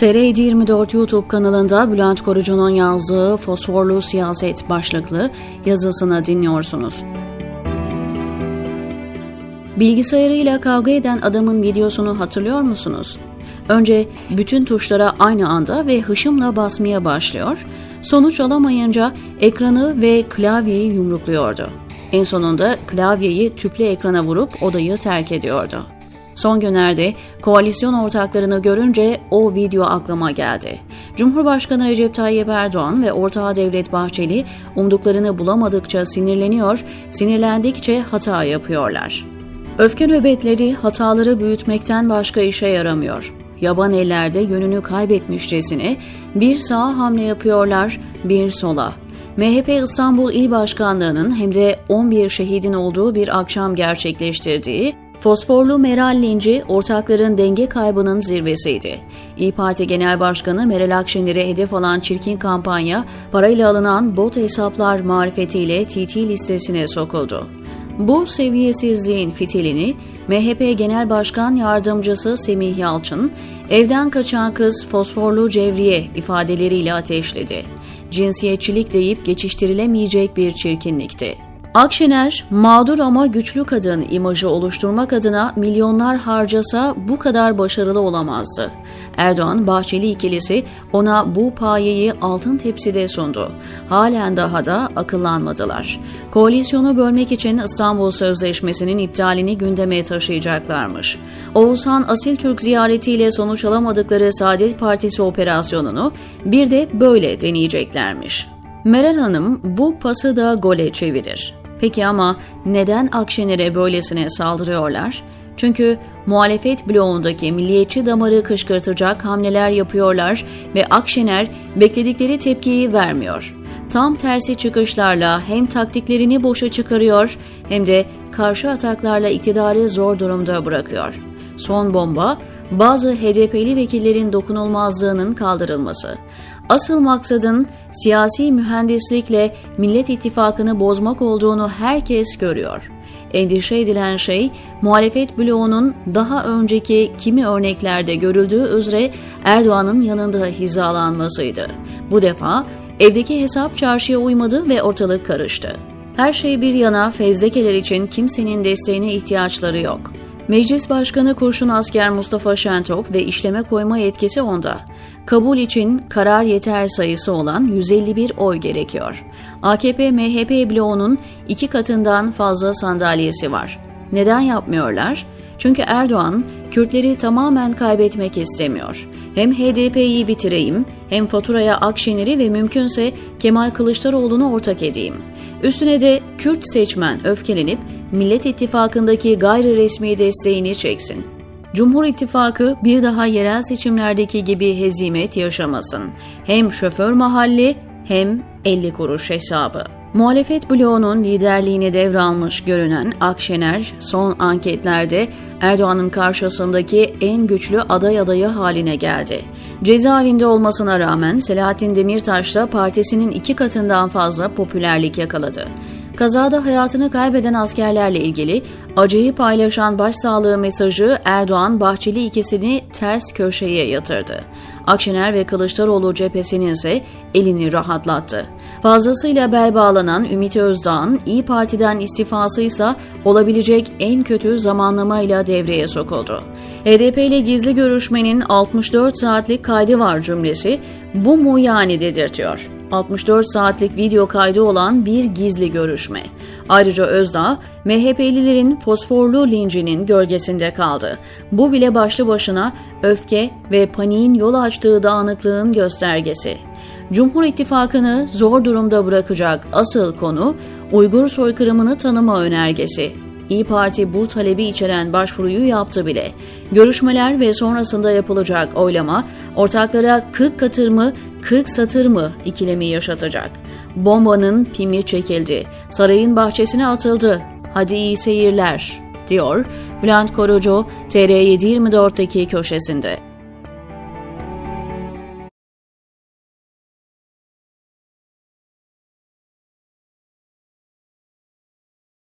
TR724 YouTube kanalında Bülent Korucu'nun yazdığı Fosforlu Siyaset başlıklı yazısını dinliyorsunuz. Bilgisayarıyla kavga eden adamın videosunu hatırlıyor musunuz? Önce bütün tuşlara aynı anda ve hışımla basmaya başlıyor, sonuç alamayınca ekranı ve klavyeyi yumrukluyordu. En sonunda klavyeyi tüplü ekrana vurup odayı terk ediyordu. Son günlerde koalisyon ortaklarını görünce o video aklıma geldi. Cumhurbaşkanı Recep Tayyip Erdoğan ve ortağı Devlet Bahçeli umduklarını bulamadıkça sinirleniyor, sinirlendikçe hata yapıyorlar. Öfke nöbetleri hataları büyütmekten başka işe yaramıyor. Yaban ellerde yönünü kaybetmişçesine bir sağa hamle yapıyorlar, bir sola. MHP İstanbul İl Başkanlığı'nın hem de 11 şehidin olduğu bir akşam gerçekleştirdiği Fosforlu Meral linci ortakların denge kaybının zirvesiydi. İyi Parti Genel Başkanı Meral Akşener'e hedef alan çirkin kampanya parayla alınan bot hesaplar marifetiyle TT listesine sokuldu. Bu seviyesizliğin fitilini MHP Genel Başkan Yardımcısı Semih Yalçın, evden kaçan kız fosforlu cevriye ifadeleriyle ateşledi. Cinsiyetçilik deyip geçiştirilemeyecek bir çirkinlikti. Akşener, mağdur ama güçlü kadın imajı oluşturmak adına milyonlar harcasa bu kadar başarılı olamazdı. Erdoğan, Bahçeli ikilisi ona bu payeyi altın tepside sundu. Halen daha da akıllanmadılar. Koalisyonu bölmek için İstanbul Sözleşmesi'nin iptalini gündeme taşıyacaklarmış. Oğuzhan Asiltürk ziyaretiyle sonuç alamadıkları Saadet Partisi operasyonunu bir de böyle deneyeceklermiş. Meral Hanım bu pası da gole çevirir. Peki ama neden Akşener'e böylesine saldırıyorlar? Çünkü muhalefet bloğundaki milliyetçi damarı kışkırtacak hamleler yapıyorlar ve Akşener bekledikleri tepkiyi vermiyor. Tam tersi çıkışlarla hem taktiklerini boşa çıkarıyor hem de karşı ataklarla iktidarı zor durumda bırakıyor. Son bomba bazı HDP'li vekillerin dokunulmazlığının kaldırılması. Asıl maksadın siyasi mühendislikle Millet İttifakı'nı bozmak olduğunu herkes görüyor. Endişe edilen şey muhalefet bloğunun daha önceki kimi örneklerde görüldüğü üzere Erdoğan'ın yanında hizalanmasıydı. Bu defa evdeki hesap çarşıya uymadı ve ortalık karıştı. Her şey bir yana fezlekeler için kimsenin desteğine ihtiyaçları yok. Meclis Başkanı Kurşun Asker Mustafa Şentop ve işleme koyma yetkisi onda. Kabul için karar yeter sayısı olan 151 oy gerekiyor. AKP-MHP bloğunun iki katından fazla sandalyesi var. Neden yapmıyorlar? Çünkü Erdoğan Kürtleri tamamen kaybetmek istemiyor. Hem HDP'yi bitireyim, hem faturaya Akşener'i ve mümkünse Kemal Kılıçdaroğlu'nu ortak edeyim. Üstüne de Kürt seçmen öfkelenip Millet İttifakı'ndaki gayri resmi desteğini çeksin. Cumhur İttifakı bir daha yerel seçimlerdeki gibi hezimet yaşamasın. Hem şoför mahalli hem 50 kuruş hesabı. Muhalefet bloğunun liderliğini devralmış görünen Akşener son anketlerde Erdoğan'ın karşısındaki en güçlü aday adayı haline geldi. Cezaevinde olmasına rağmen Selahattin Demirtaş da partisinin iki katından fazla popülerlik yakaladı. Kazada hayatını kaybeden askerlerle ilgili acıyı paylaşan başsağlığı mesajı Erdoğan Bahçeli ikisini ters köşeye yatırdı. Akşener ve Kılıçdaroğlu cephesinin ise elini rahatlattı. Fazlasıyla bel bağlanan Ümit Özdağ'ın İyi Parti'den istifası ise olabilecek en kötü zamanlamayla devreye sokuldu. HDP ile gizli görüşmenin 64 saatlik kaydı var cümlesi bu mu yani dedirtiyor. 64 saatlik video kaydı olan bir gizli görüşme. Ayrıca Özdağ, MHP'lilerin fosforlu lincinin gölgesinde kaldı. Bu bile başlı başına öfke ve paniğin yol açtığı dağınıklığın göstergesi. Cumhur İttifakı'nı zor durumda bırakacak asıl konu Uygur soykırımını tanıma önergesi. İyi Parti bu talebi içeren başvuruyu yaptı bile. Görüşmeler ve sonrasında yapılacak oylama ortaklara 40 katır mı 40 satır mı ikilemi yaşatacak. Bombanın pimi çekildi. Sarayın bahçesine atıldı. Hadi iyi seyirler, diyor Bülent Korucu TR724'deki köşesinde.